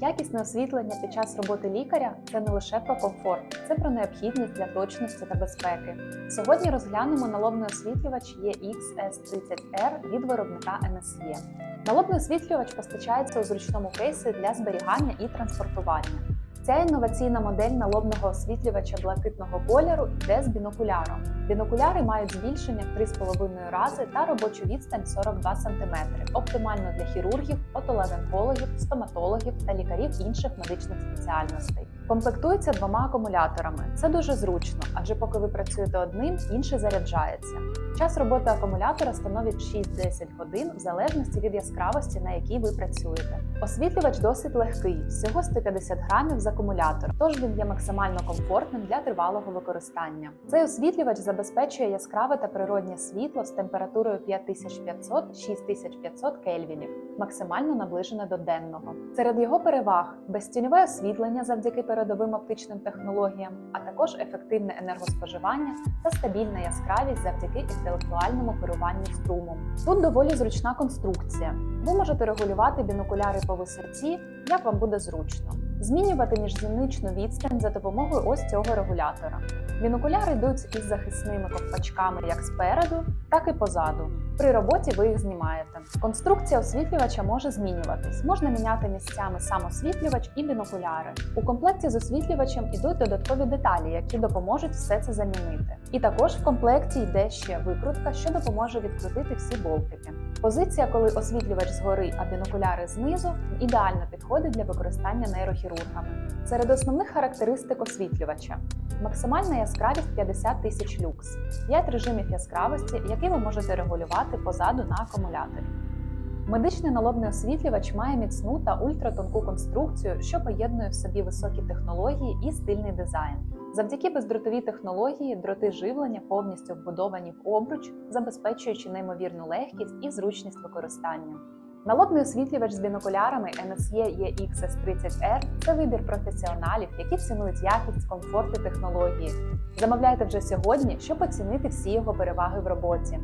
Якісне освітлення під час роботи лікаря це не лише про комфорт, це про необхідність для точності та безпеки. Сьогодні розглянемо налобний освітлювач EXS30R від виробника NSE. Налобний освітлювач постачається у зручному кейсі для зберігання і транспортування. Ця інноваційна модель налобного освітлювача блакитного кольору йде з бінокуляром. Бінокуляри мають збільшення в 3,5 рази та робочу відстань 42 см, оптимально для хірургів, отоларингологів, стоматологів та лікарів інших медичних спеціальностей. Комплектується двома акумуляторами. Це дуже зручно, адже поки ви працюєте одним, інший заряджається. Час роботи акумулятора становить 6-10 годин в залежності від яскравості, на якій ви працюєте. Освітлювач досить легкий, всього 150 грамів з акумулятором, тож він є максимально комфортним для тривалого використання. Цей освітлювач забезпечує яскраве та природнє світло з температурою 5500-6500 кельвінів, максимально наближене до денного. Серед його переваг безтіньове освітлення завдяки передовим оптичним технологіям, а також ефективне енергоспоживання та стабільна яскравість завдяки інтелектуальному керуванні струмом. Тут доволі зручна конструкція. Ви можете регулювати бінокуляри по висоті, як вам буде зручно. Змінювати міжзіничну відстань за допомогою ось цього регулятора. Бінокуляри йдуть із захисними ковпачками як спереду, так і позаду. При роботі ви їх знімаєте. Конструкція освітлювача може змінюватись. Можна міняти місцями сам освітлювач і бінокуляри. У комплекті з освітлювачем ідуть додаткові деталі, які допоможуть все це замінити. І також в комплекті йде ще викрутка, що допоможе відкрутити всі болтики. Позиція, коли освітлювач згори, а бінокуляри знизу, ідеально підходить для використання нейрохірургами. Серед основних характеристик освітлювача максимальна яскравість 50 тисяч люкс, 5 режимів яскравості, які ви можете регулювати позаду на акумуляторі. Медичний налобний освітлювач має міцну та ультратонку конструкцію, що поєднує в собі високі технології і стильний дизайн. Завдяки бездротовій технології дроти живлення повністю вбудовані в обруч, забезпечуючи неймовірну легкість і зручність використання. Налобний освітлювач з бінокулярами NSE EXS30R – це вибір професіоналів, які цінують якість, комфорт і технології. Замовляйте вже сьогодні, щоб оцінити всі його переваги в роботі.